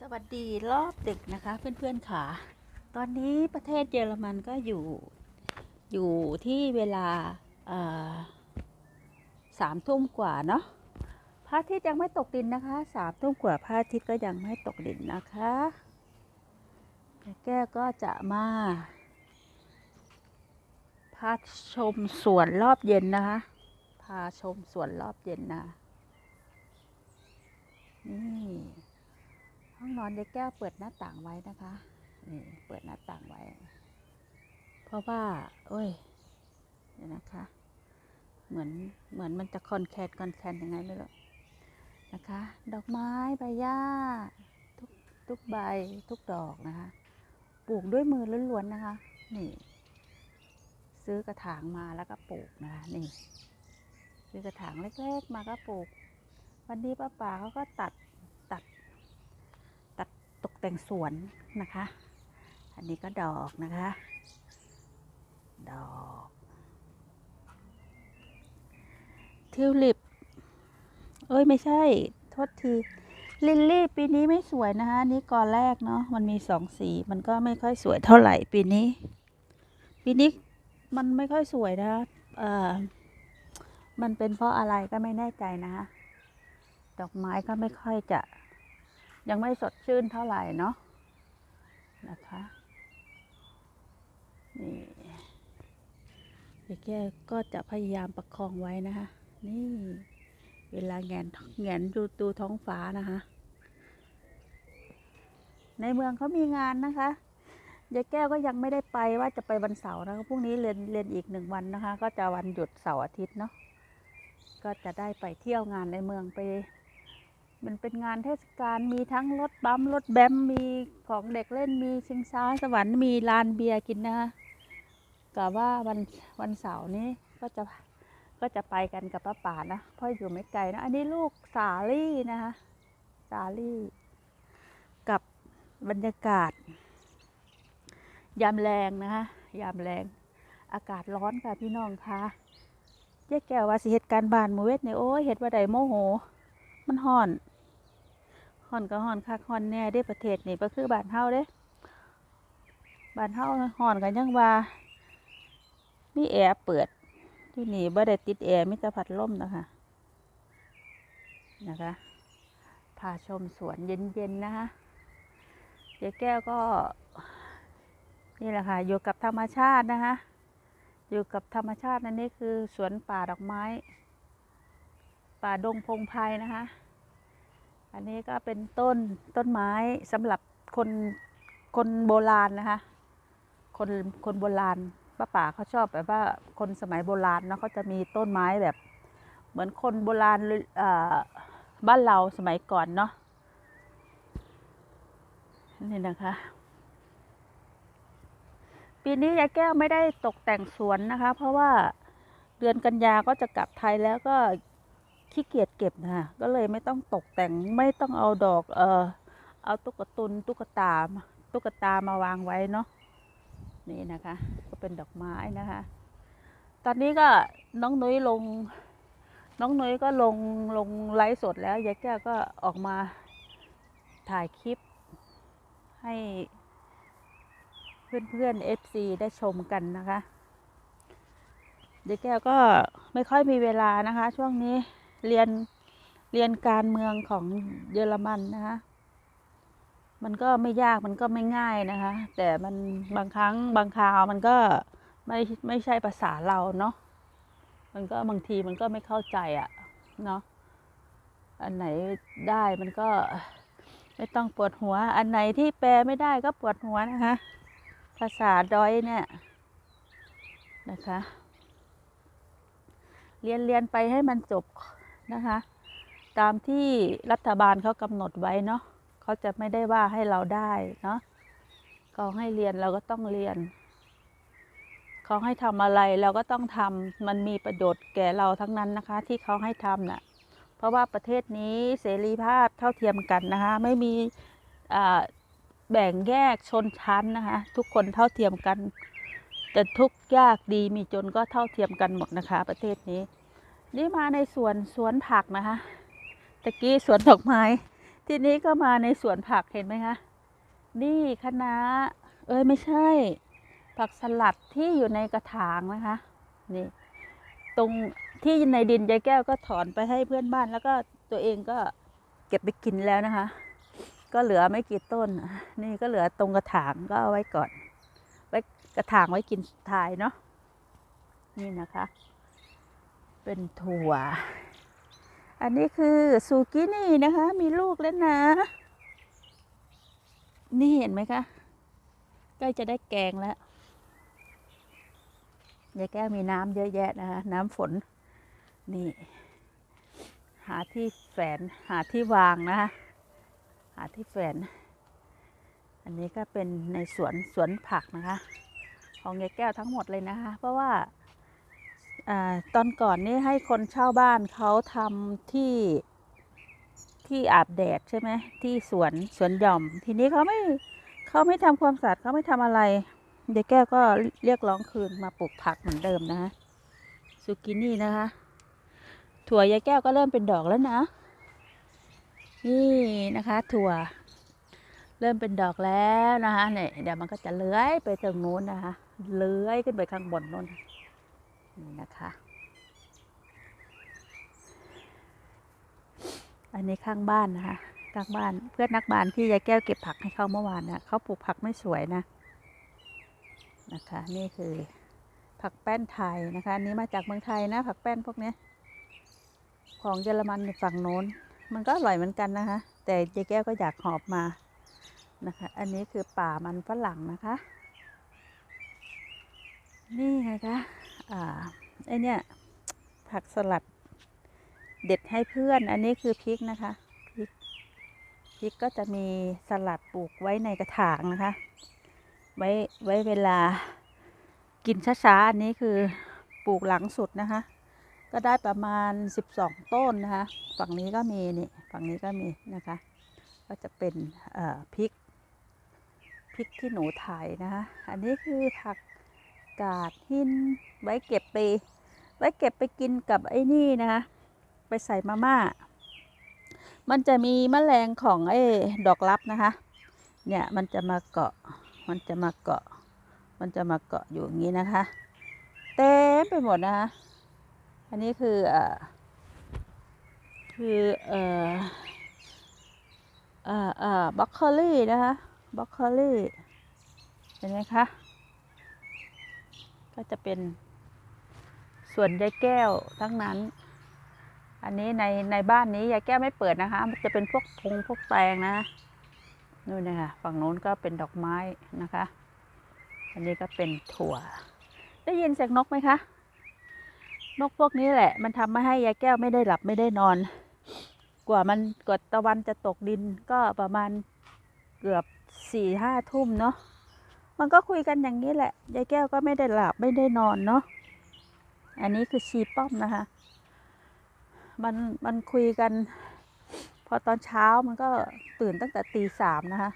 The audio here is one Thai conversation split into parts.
สวัสดีรอบดึกนะคะเพื่อนๆค่ะ ตอนนี้ประเทศเยอรมันก็อยู่อยู่ที่เวลาสามทุ่มกว่าเนาะพระอาทิตย์ยังไม่ตกดินนะคะสามทุ่มกว่าพระอาทิตย์ก็ยังไม่ตกดินนะคะแก้วก็จะมาพาชมสวนรอบเย็นนะคะ พาชมสวนรอบเย็นนะนี่ ห้องนอนยายแก้วเปิดหน้าต่างไว้นะคะ นี่เปิดหน้าต่างไว้ เพราะว่า โอ้ยเดี๋ยวนะคะ เหมือนเหมือนมันจะคอนแคนคอนแคนยังไงไม่รู้นะคะ ดอกไม้ใบหญ้าทุกทุกใบทุกดอกนะคะ ปลูกด้วยมือล้วนๆนะคะ นี่ ซื้อกระถางมาแล้วก็ปลูกนะคะนี่ซื้อกระถางเล็กๆ มาก็ปลูก วันนี้ป้าป่าเขาก็ตัดตัด ตกแต่งสวนนะคะ อันนี้ก็ดอกนะคะ ดอกทิวลิป เอ้ยไม่ใช่โทษทีลิลลี่ปีนี้ไม่สวยนะคะนนี่กอแรกเนาะมันมีสองสีมันก็ไม่ค่อยสวยเท่าไหร่ปีนี้ ปีนี้มันไม่ค่อยสวยนะคะเอ่อมันเป็นเพราะอะไรก็ไม่แน่ใจนะคะดอกไม้ก็ไม่ค่อยจะ ยังไม่สดชื่นเท่าไหร่เนาะนะคะนี่เด็กแก้ก็จะพยายามประคองไว้นะคะนี่เวลาแงนแงนดูดูท้องฟ้านะคะในเมืองเขามีงานนะคะยายแก้วก็ยังไม่ได้ไปว่าจะไปวันเสาร์นะคะพรุ่งนี้เรียนเรียนอีกหนึ่งวันนะคะ ก็จะวันหยุดเสาร์อาทิตย์เนาะก็จะได้ไปเที่ยวงานในเมืองไป มันเป็นงานเทศกาลมีทั้งรถบัมรถแบมมีของเด็กเล่นมีชิงช้าสวรรค์มีลานเบียร์กินนะคะกะว่าวันวันเสาร์นี้ก็จะก็จะไปกันกับป้าป่านะเพราะอยู่ไม่ไกลนะ อันนี้ลูกสาลี่นะคะสาลี่กับบรรยากาศ ยามแรงนะคะยามแรงอากาศร้อนค่ะพี่น้องคะเจ๊แก้วว่าสิเหตุการณ์บานหมูเวทเนี่ยโอ้ยเหตุว่าใดโมโห มันห่อน ห่อนก็ห่อนคักห่อนแน่ได้ประเทศนี่ก็คือบ้านเฮาเด้บ้านเฮาห่อนกันยังว่ามีแอร์เปิด ที่นี่บ่ได้ติดแอร์มีแต่พัดลมนะคะนะคะพาชมสวนเย็นๆนะคะยายแก้วก็ นี่แหละค่ะอยู่กับธรรมชาตินะคะอยู่กับธรรมชาตินั่นนี่คือสวนป่าดอกไม้ ป่าดงพงไพรนะคะ อันนี้ก็เป็นต้นต้นไม้สำหรับคนคนโบราณนะคะ คนคนโบราณป้าป่าเขาชอบแบบว่าคนสมัยโบราณเนาะเขาจะมีต้นไม้แบบ เหมือนคนโบราณบ้านเราสมัยก่อนเนาะนี่นะคะ ปีนี้ยายแก้วไม่ได้ตกแต่งสวนนะคะ เพราะว่าเดือนกันยาก็จะกลับไทยแล้วก็ ขี้เกียจเก็บนะคะก็เลยไม่ต้องตกแต่งไม่ต้องเอาดอกเออเอาตุ๊กตุนตุ๊กตามาตุ๊กตามาวางไว้เนาะนี่นะคะ ก็เป็นดอกไม้นะคะ ตอนนี้ก็น้องนุ้ยลง น้องนุ้ยก็ลงลงไลฟ์สดแล้วยายแก้วก็ออกมาถ่ายคลิป ให้เพื่อนๆ FC ได้ชมกันนะคะยายแก้วก็ไม่ค่อยมีเวลานะคะ ช่วงนี้ เรียนเรียนการเมืองของเยอรมันนะคะมันก็ไม่ยากมันก็ไม่ง่ายนะคะ แต่มันบางครั้งบางคราวมันก็ไม่ไม่ใช่ภาษาเราเนาะมันก็บางทีมันก็ไม่เข้าใจอะ่ะเนาะอันไหนได้มันก็ไม่ต้องปวดหัว อันไหนที่แปลไม่ได้ก็ปวดหัวนะคะ ภาษาดอยเนี่ยนะคะ เรียนเรียนไปให้มันจบ นะคะ ตามที่รัฐบาลเขากำหนดไว้เนาะเขาจะไม่ได้ว่าให้เราได้เนาะเขาให้เรียนเราก็ต้องเรียนเขาให้ทำอะไรเราก็ต้องทำมันมีประโยชน์แก่เราทั้งนั้นนะคะ ที่เขาให้ทำน่ะเพราะว่าประเทศนี้เสรีภาพเท่าเทียมกันนะคะ ไม่มีแบ่งแยกชนชั้นนะคะ ทุกคนเท่าเทียมกัน แต่ทุกยากดีมีจนก็เท่าเทียมกันหมดนะคะ ประเทศนี้ นี่มาในสวนสวนผักนะคะตะกี้สวนดอกไม้ ทีนี้ก็มาในสวนผักเห็นไหมคะ นี่คะน้าเอ้ยไม่ใช่ ผักสลัดที่อยู่ในกระถางนะคะ นี่ ตรงที่ในดินยายแก้วก็ถอนไปให้เพื่อนบ้านแล้วก็ตัวเองก็เก็บไปกินแล้วนะคะ ก็เหลือไม่กี่ต้น นี่ก็เหลือตรงกระถางก็เอาไว้ก่อน ไว้กระถางไว้กินทายเนาะนี่นะคะ เป็นถั่ว อันนี้คือซูกินี่นะคะ มีลูกแล้วนะ นี่เห็นไหมคะ ใกล้จะได้แกงแล้วยายแก้วมีน้ำเยอะแยะนะคะ น้ำฝน นี่ หาที่แฝนหาที่วางนะคะ หาที่แฝน อันนี้ก็เป็นในสวนสวนผักนะคะ ของยายแก้วทั้งหมดเลยนะคะ เพราะว่า อตอนก่อนนี่ให้คนเช่าบ้านเขาทำที่ที่อาบแดดใช่ไหมที่สวนสวนหย่อม ทีนี้เขาไม่เขาไม่ทำความสะอาดเขาไม่ทำอะไรยายแก้วก็เรียกร้องคืนมาปลูกผักเหมือนเดิมนะคะซูกินี่นะคะ ถั่วยายแก้วก็เริ่มเป็นดอกแล้วนะ นี่นะคะ ถั่ว เริ่มเป็นดอกแล้วนะคะเนี่ยเดี๋ยวมันก็จะเลื้อยไปตรงนู้นนะคะ เลื้อยขึ้นไปข้างบนนู้น นี่นะคะ อันนี้ข้างบ้านนะคะข้างบ้านเพื่อนนักบานที่ยายแก้วเก็บผักให้เขาเมื่อวานนะเขาปลูกผักไม่สวยนะนะคะ นี่คือผักแป้นไทยนะคะอันนี้มาจากเมืองไทยนะ ผักแป้นพวกนี้ของเยอรมันอยู่ฝั่งโน้น มันก็อร่อยเหมือนกันนะคะ แต่ยายแก้วก็อยากหอบมานะคะ อันนี้คือป่ามันฝรั่งนะคะ นี่ไงคะ อ่าไอเนี่ยผักสลัดเด็ดให้เพื่อน อันนี้คือพริกนะคะพริกพริกก็จะมีสลัดปลูกไว้ในกระถางนะคะ ไว้ไว้เวลากินช้าๆ อันนี้คือปลูกหลังสุดนะคะ ก็ได้ประมาณ 12 ต้นนะคะ ฝั่งนี้ก็มีนี่ฝั่งนี้ก็มีนะคะ ก็จะเป็นพริกพริกที่หนูถ่ายนะคะ อันนี้คือผัก กาดหิน ไว้เก็บไป ไว้เก็บไปกินกับไอ้นี่นะคะ ไปใส่มาม่า มันจะมีแมลงของไอ้ดอกลับนะคะ เนี่ยมันจะมาเกาะ มันจะมาเกาะ มันจะมาเกาะอยู่อย่างนี้นะคะ เต็มไปหมดนะคะ อันนี้คือเอ่อคือเอ่อเอ่อเอ่อบล็อกโคลี่นะคะบล็อกโคลี่เห็นไหมคะ ก็จะเป็นส่วนยายแก้วทั้งนั้น อันนี้ในในบ้านนี้ยายแก้วไม่เปิดนะคะ จะเป็นพวกพงพวกแตงนะนู่นนะคะฝั่งโน้นก็เป็นดอกไม้นะคะ อันนี้ก็เป็นถั่ว ได้ยินเสียงนกไหมคะ นกพวกนี้แหละ มันทำมาให้ยายแก้วไม่ได้หลับไม่ได้นอน กว่ามันกว่าตะวันจะตกดินก็ประมาณเกือบสี่ห้าทุ่มเนาะ มันก็คุยกันอย่างนี้แหละ ยายแก้วก็ไม่ได้หลับไม่ได้นอนเนาะ อันนี้คือชีป้อมนะคะ มันมันคุยกัน พอตอนเช้ามันก็ตื่นตั้งแต่ตีสามนะคะ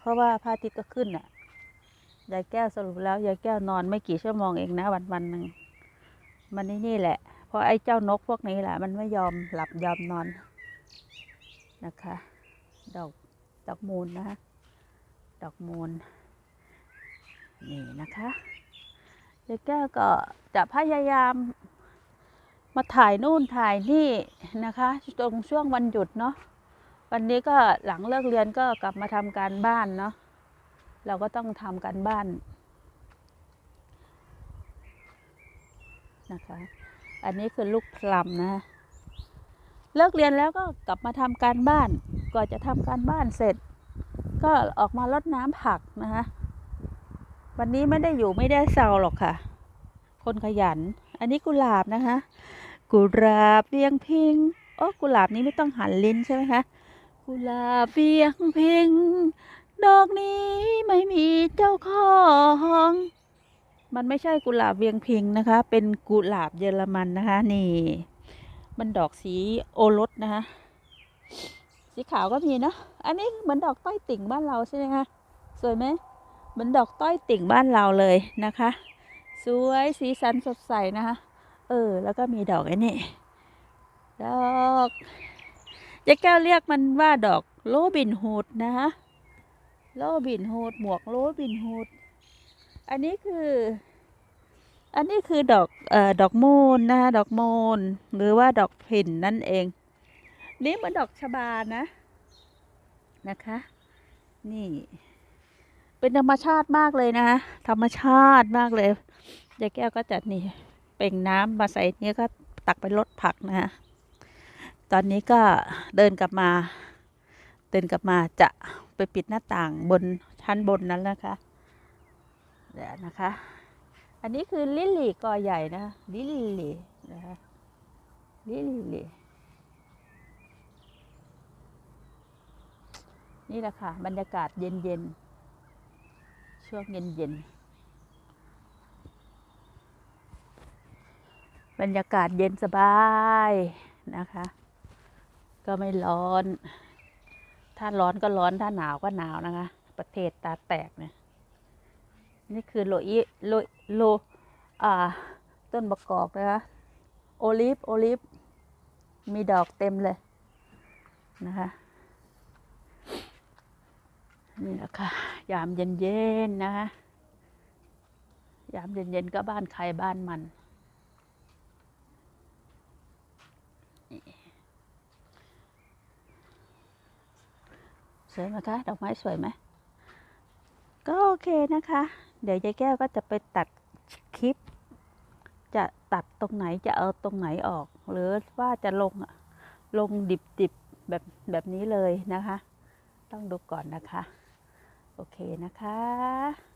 เพราะว่าพระอาทิตย์ก็ขึ้นอะ ยายแก้วสรุปแล้วยายแก้วนอนไม่กี่ชั่วโมงเองนะวันวันหนึ่ง มันนี่นี่แหละ เพราะไอ้เจ้านกพวกนี้แหละ มันไม่ยอมหลับยอมนอนนะคะ ดอกดอกมูลนะคะ ดอกมูล นี่นะคะยายแก้วก็จะพยายามมาถ่ายนู่นถ่ายนี่นะคะ ตรงช่วงวันหยุดเนาะวันนี้ก็หลังเลิกเรียนก็กลับมาทำการบ้านเนาะเราก็ต้องทำการบ้านนะคะ อันนี้คือลูกพลัมนะ เลิกเรียนแล้วก็กลับมาทำการบ้านก่อนจะทำการบ้านเสร็จ ก็ออกมารดน้ำผักนะคะ วันนี้ไม่ได้อยู่ไม่ได้เศร้าหรอกค่ะ คนขยัน อันนี้กุหลาบนะคะ กุหลาบเวียงพิง โอ้กุหลาบนี้ไม่ต้องหันลิ้นใช่ไหมคะ กุหลาบเวียงพิง ดอกนี้ไม่มีเจ้าของ มันไม่ใช่กุหลาบเวียงพิงนะคะ เป็นกุหลาบเยอรมันนะคะ นี่ มันดอกสีโอรสนะคะ สีขาวก็มีเนาะ อันนี้เหมือนดอกต้อยติ่งบ้านเราใช่ไหมคะ สวยไหม เหมือนดอกต้อยติ่งบ้านเราเลยนะคะ สวยสีสันสดใสนะคะ เออ แล้วก็มีดอกไอ้นี่ ดอกยายแก้วเรียกมันว่าดอกโลบินฮูดนะคะโลบินฮูดหมวกโลบินฮูดอันนี้คือ อันนี้คือดอกเอ่อดอกมูลนะคะดอกมูลหรือว่าดอกผินนั่นเอง นี่เหมันดอกชบานะนะคะ นี่ เป็นธรรมชาติมากเลยนะคะธรรมชาติมากเลยยายแก้วก็จะนี่เป่งน้ำมาใส่นี่ก็ตักไปลดผักนะคะตอนนี้ก็เดินกลับมา เดินกลับมาจะไปปิดหน้าต่างบนชั้นบนนั้นนะคะเดี๋ยวนะคะ อันนี้คือลิลลี่กอใหญ่นะลิลลี่นะคะลิลลี่นี่แหละค่ะ บรรยากาศเย็นๆ ช่วงเย็นๆ บรรยากาศเย็นสบายนะคะ ก็ไม่ร้อน ถ้าร้อนก็ร้อน ถ้าหนาวก็หนาวนะคะ ประเทศตาแตกเนี่ย นี่คือโลอิโลโลอ่า ต้นประกอบนะคะ โอลิฟ โอลิฟ มีดอกเต็มเลยนะคะ นี่แหละค่ะ ยามเย็นๆนะคะยามเย็นๆก็บ้านใครบ้านมันสวยไหมคะ ดอกไม้สวยไหม ก็โอเคนะคะ เดี๋ยวยายแก้วก็จะไปตัดคลิป จะตัดตรงไหนจะเอาตรงไหนออก หรือว่าจะลงลงดิบๆแบบแบบนี้เลยนะคะ ต้องดูก่อนนะคะ โอเคนะคะ